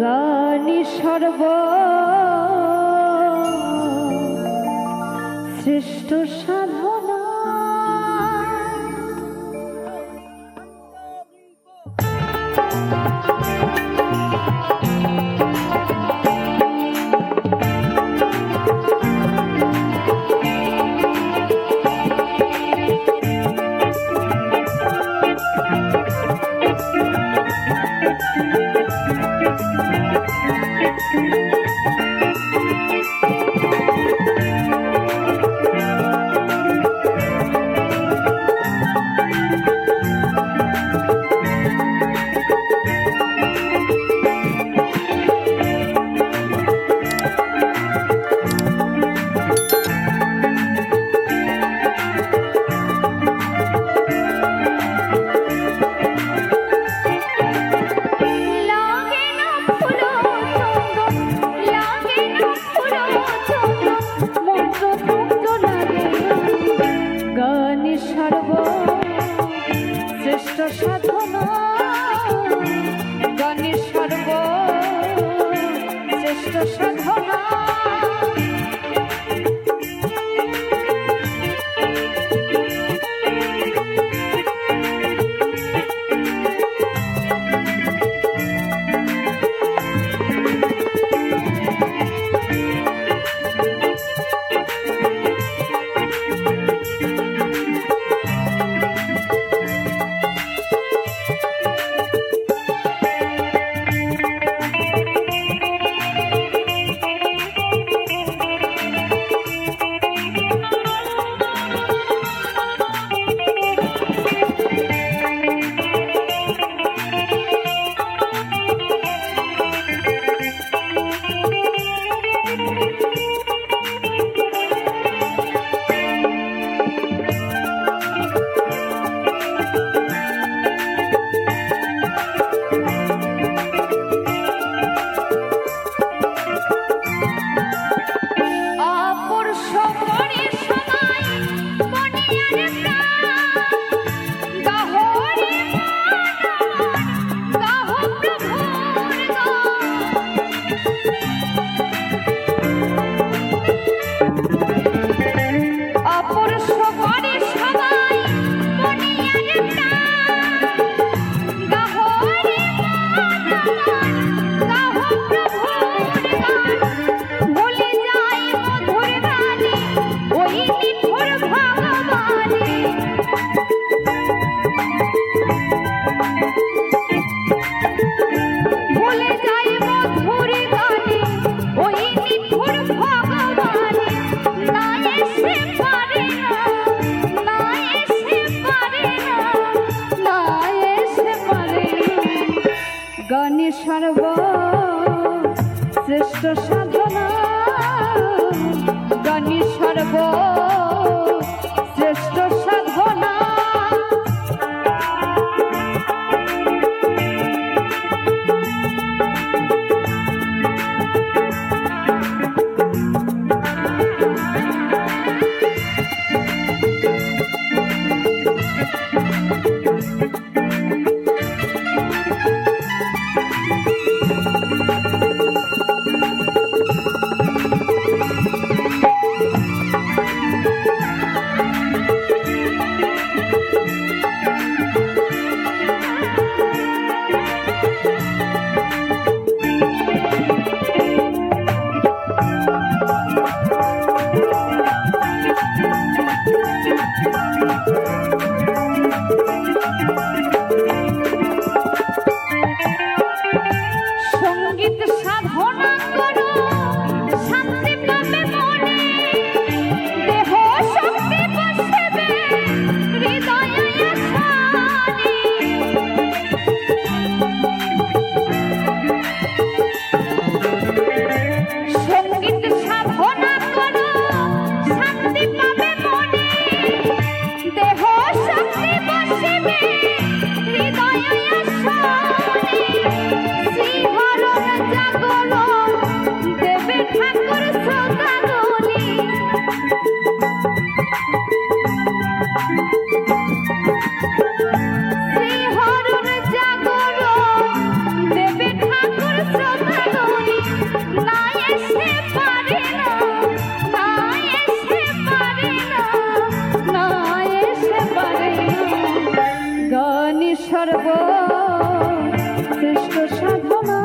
গানি সর্ব শ্রেষ্ঠ সাধনা Thank you. Thank you. সর্ব শ্রেষ্ঠ সাধনা। জ্ঞানী সর্ব সর্ব শ্রেষ্ঠ সাধনা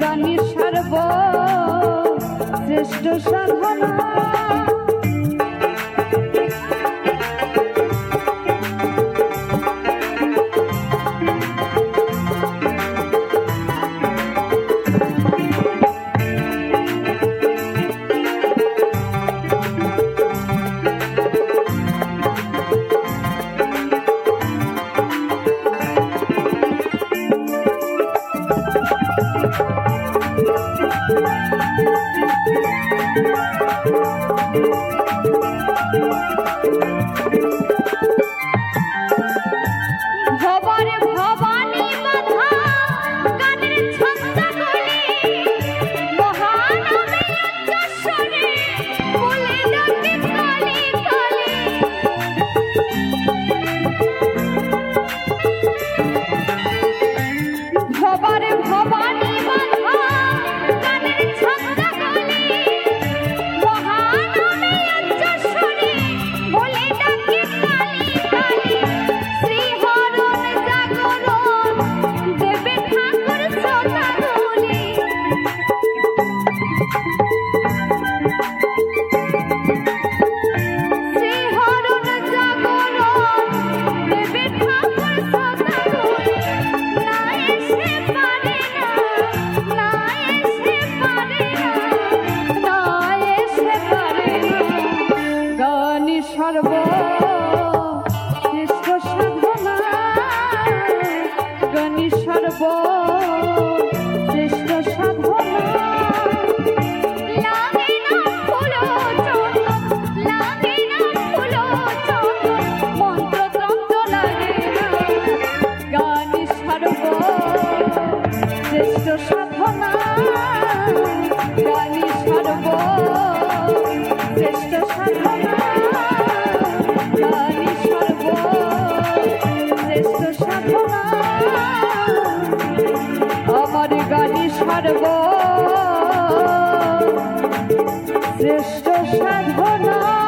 গানের সর্ব শ্রেষ্ঠ সাধনা। সর্ব শ্রেষ্ঠ সাধনা।